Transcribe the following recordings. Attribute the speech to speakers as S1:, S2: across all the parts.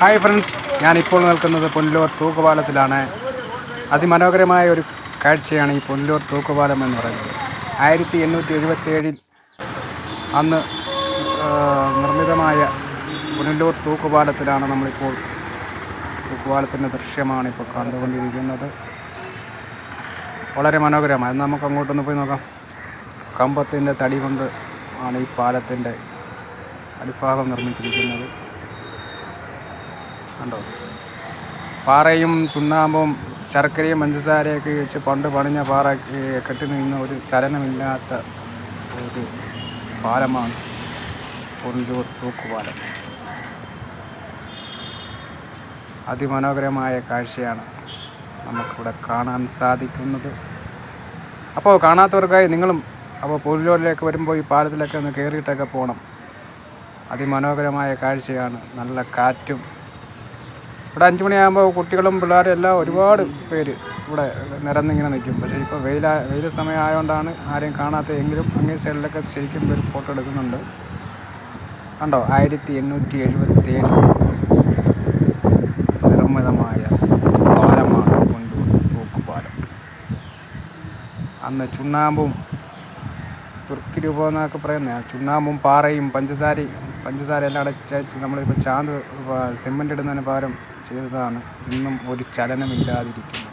S1: Hi friends ഞാനിപ്പോൾ നിൽക്കുന്നത് പുനലൂർ തൂക്കുപാലത്തിലാണ്. അതിമനോഹരമായ ഒരു കാഴ്ചയാണ് ഈ പുനലൂർ തൂക്കുപാലം എന്ന് പറയുന്നത്. ആയിരത്തി എണ്ണൂറ്റി എഴുപത്തേഴിൽ അന്ന് നിർമ്മിതമായ പുനലൂർ തൂക്കുപാലത്തിലാണ് നമ്മളിപ്പോൾ തൂക്കുപാലത്തിന്റെ ദൃശ്യമാണ് ഇപ്പോൾ കണ്ടുകൊണ്ടിരിക്കുന്നത്. വളരെ മനോഹരമാണ്. എന്നാൽ നമുക്ക് അങ്ങോട്ടൊന്ന് പോയി നോക്കാം. കമ്പത്തിന്റെ തടി കൊണ്ട് ആണ് ഈ പാലത്തിന്റെ അടിഭാഗം നിർമ്മിച്ചിരിക്കുന്നത്. കണ്ടോ? പാറയും ചുണ്ണാമ്പും ശർക്കരയും പഞ്ചസാരയൊക്കെ വെച്ച് പണ്ട് പണിഞ്ഞ പാറ കെട്ടി നിന്ന ഒരു ചലനമില്ലാത്ത ഒരു പാലമാണ് പൊണ്ടൂർ തൂക്കുപാലം. അതിമനോഹരമായ കാഴ്ചയാണ് നമുക്കിവിടെ കാണാൻ സാധിക്കുന്നത്. അപ്പോൾ കാണാത്തവർക്കായി നിങ്ങളും അപ്പോൾ പുല്ലൂരിലേക്ക് വരുമ്പോൾ ഈ പാലത്തിലൊക്കെ ഒന്ന് കയറിയിട്ടൊക്കെ പോകണം. അതിമനോഹരമായ കാഴ്ചയാണ്. നല്ല കാറ്റും ഇവിടെ അഞ്ച് മണിയാകുമ്പോൾ കുട്ടികളും പിള്ളേരും എല്ലാം ഒരുപാട് പേര് ഇവിടെ നിരന്നിങ്ങനെ നിൽക്കും. പക്ഷേ ഇപ്പോൾ വെയിൽ സമയം ആയതുകൊണ്ടാണ് ആരെയും കാണാത്ത എങ്കിലും അങ്ങേ സൈഡിലൊക്കെ ശരിക്കും പേര് ഫോട്ടോ എടുക്കുന്നുണ്ട്. കണ്ടോ? ആയിരത്തി എണ്ണൂറ്റി എഴുപത്തി ഏഴ് നിർമ്മിതമായ പാലമാണ് കൊണ്ടൂർ തൂക്കുപാലം. അന്ന് ചുണ്ണാമ്പും തുർക്കി രൂപം എന്നൊക്കെ പറയുന്നത് ചുണ്ണാമ്പും പാറയും പഞ്ചസാരയും പഞ്ചസാര എല്ലാം അടച്ചയച്ച് നമ്മളിപ്പോൾ ചാന്ത് സിമെന്റ് ഇടുന്നതിന് പകരം ചെയ്തതാണ് ഇന്നും ഒരു ചലനമില്ലാതിരിക്കുന്നത്.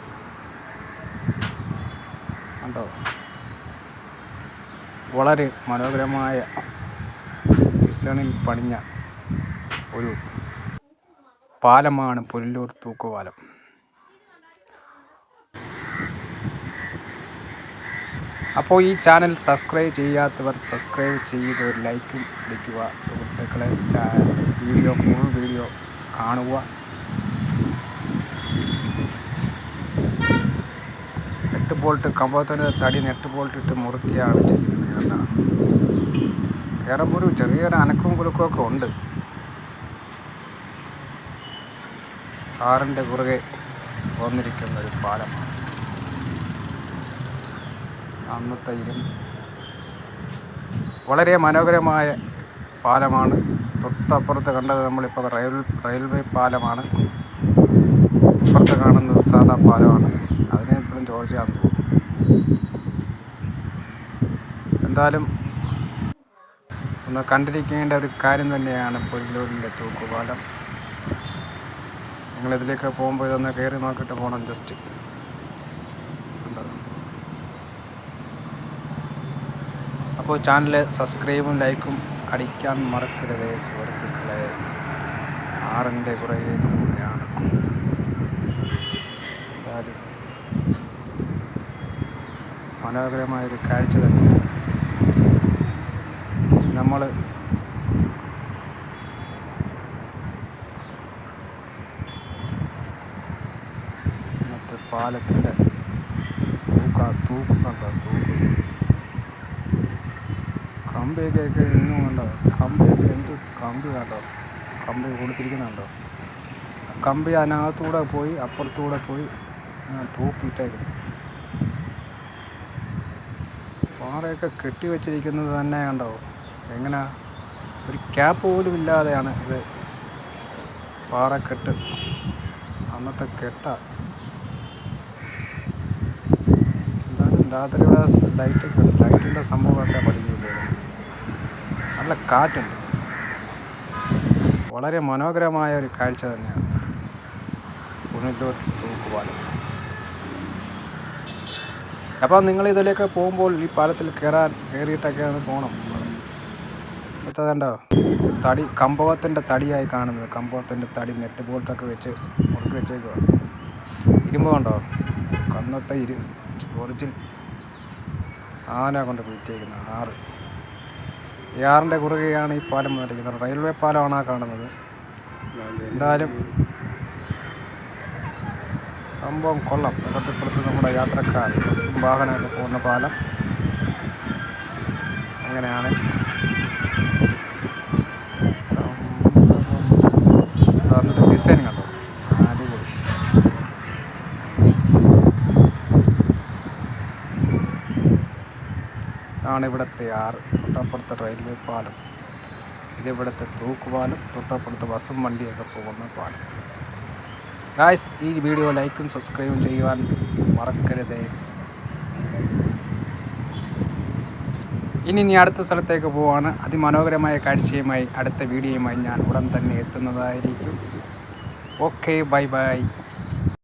S1: കണ്ടോ? വളരെ മനോഹരമായ ഡിസണിൽ പണിഞ്ഞ ഒരു പാലമാണ് പുല്ലൂർ തൂക്കുപാലം. അപ്പോൾ ഈ ചാനൽ സബ്സ്ക്രൈബ് ചെയ്യാത്തവർ സബ്സ്ക്രൈബ് ചെയ്ത് ഒരു ലൈക്കും അടിക്കുക. സുഹൃത്തുക്കളെ വീഡിയോ ഫുൾ വീഡിയോ കാണുക. എട്ട് ബോൾട്ട് കമ്പത്തിന് തടി നെട്ട് ബോൾട്ട് ഇട്ട് മുറുക്കിയാണ് ചെയ്യുന്നത് കേട്ടോ ഒരു ചെറിയൊരു അനക്കവും കുലുക്കമൊക്കെ ഉണ്ട്. കാറിന്റെ കുറുകെ വന്നിരിക്കുന്ന ഒരു പാലമാണ് അന്നത്തെ ഇരും വളരെ മനോഹരമായ പാലമാണ്. തൊട്ടപ്പുറത്ത് കണ്ടത് നമ്മളിപ്പോൾ റെയിൽ റെയിൽവേ പാലമാണ്. ഇപ്പുറത്ത് കാണുന്നത് സാധാ പാലമാണ്. അതിനെ ഇപ്പോഴും ചോദിച്ചാൽ തോന്നുന്നു. എന്തായാലും ഒന്ന് കണ്ടിരിക്കേണ്ട ഒരു കാര്യം തന്നെയാണ് പുല്ലൂരിന്റെ തൂക്കുപാലം. നിങ്ങളിതിലേക്ക് പോകുമ്പോൾ ഇതൊന്ന് കയറി നോക്കിയിട്ട് പോകണം ജസ്റ്റ് കണ്ടോ അപ്പോൾ ചാനൽ സബ്സ്ക്രൈബും ലൈക്കും അടിക്കാൻ മറക്കരുത് സുഹൃത്തുക്കളെ. ആറിന്റെ കുറേ കൂടെയാണ്. എന്തായാലും മനോഹരമായൊരു കാഴ്ച തന്നെയാണ് നമ്മൾ പാലത്തിന്റെ തൂക്ക തൂക്ക് കണ്ടോ തൂക്ക്? കമ്പിയൊക്കെ ഇന്നും കണ്ടോ? കമ്പിയൊക്കെ എന്ത് കമ്പി കണ്ടോ? കമ്പി കൊടുത്തിരിക്കുന്നുണ്ടോ? കമ്പി അതിനകത്തൂടെ പോയി അപ്പുറത്തൂടെ പോയി തൂക്കിയിട്ടേക്കും പാറയൊക്കെ കെട്ടി വെച്ചിരിക്കുന്നത് തന്നെ കണ്ടോ? എങ്ങനെ? ഒരു ക്യാപ്പ് പോലും ഇല്ലാതെയാണ് ഇത് പാറക്കെട്ട് അന്നത്തെ കെട്ട. എന്തായാലും രാത്രി ഇവിടെ ലൈറ്റ് ലൈറ്റിന്റെ സംഭവമൊക്കെ പഠിക്കില്ലേ നല്ല കാറ്റുണ്ട്. വളരെ മനോഹരമായ ഒരു കാഴ്ച തന്നെയാണ്. പുനലൂർ തൂക്കുപാലം. അപ്പോൾ നിങ്ങൾ ഇതിലേക്ക് പോകുമ്പോൾ ഈ പാലത്തിൽ കയറാൻ കയറിയിട്ടൊക്കെ ഒന്ന് പോകണം എത്തതണ്ടോ തടി കമ്പവത്തിന്റെ തടിയായി കാണുന്നത്. കമ്പവത്തിന്റെ തടി നെറ്റ് ബോൾട്ടൊക്കെ വെച്ച് മുറുക്കി വെച്ചേക്കുക ഇരുമ്പ് കണ്ടോ? കന്നത്തെ ഇരു ഒറിജിൻ സാധനം കൊണ്ട് വിറ്റേക്കുന്നത് ആറ്. ഈ ആറിന്റെ കുറുകെയാണ് ഈ പാലം വന്നിരിക്കുന്നത്. റെയിൽവേ പാലമാണ് ആ കാണുന്നത്. എന്തായാലും സംഭവം കൊള്ളാം. തൊട്ടിപ്പുറത്ത് നമ്മുടെ യാത്രക്കാർ ബസ്സും വാഹനമൊക്കെ പോകുന്ന പാലം. അങ്ങനെയാണ്. അതിന്റെ ഡിസൈൻ കണ്ടോ? ഇതാണ് ഇവിടുത്തെ ആറ് തൊട്ടപ്പുറത്തെ റെയിൽവേ പാലം. ഇതിവിടുത്തെ തൂക്കുപാലം തൊട്ടപ്പുറത്ത് ബസ്സും വണ്ടിയൊക്കെ പോകുന്ന പാലം. ഗായ്സ് ഈ വീഡിയോ ലൈക്കും സബ്സ്ക്രൈബും ചെയ്യുവാൻ മറക്കരുതേ. ഇനി നീ അടുത്ത സ്ഥലത്തേക്ക് പോവാണ്. അതിമനോഹരമായ കാഴ്ചയുമായി അടുത്ത വീഡിയോയുമായി ഞാൻ ഉടൻ തന്നെ എത്തുന്നതായിരിക്കും. Okay bye bye